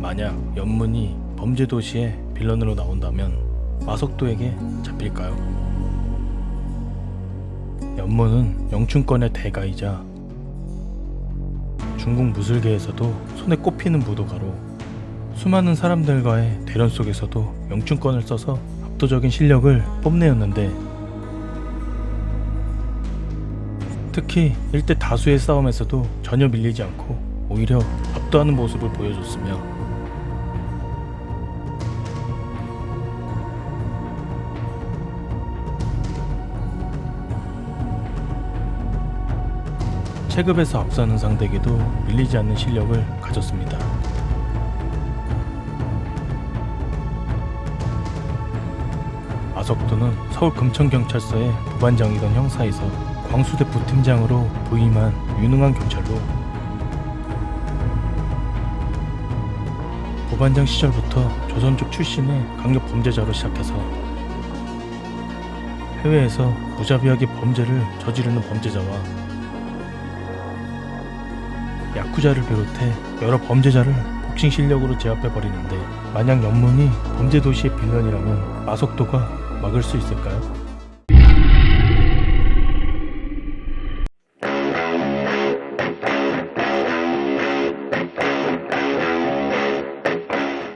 만약 연문이 범죄 도시의 빌런으로 나온다면 마석도에게 잡힐까요? 연문은 영춘권의 대가이자 중국 무술계에서도 손에 꼽히는 무도가로 수많은 사람들과의 대련 속에서도 영춘권을 써서 압도적인 실력을 뽐내었는데 특히 1대 다수의 싸움에서도 전혀 밀리지 않고 오히려 압도하는 모습을 보여줬으며 체급에서 앞서는 상대에게도 밀리지 않는 실력을 가졌습니다. 아석도는 서울 금천경찰서의 부반장이던 형사에서 광수대 부팀장으로 부임한 유능한 경찰로 부반장 시절부터 조선족 출신의 강력 범죄자로 시작해서 해외에서 무자비하게 범죄를 저지르는 범죄자와 야쿠자를 비롯해 여러 범죄자를 복싱 실력으로 제압해 버리는데 만약 연문이 범죄 도시의 빌런이라면 마석도가 막을 수 있을까요?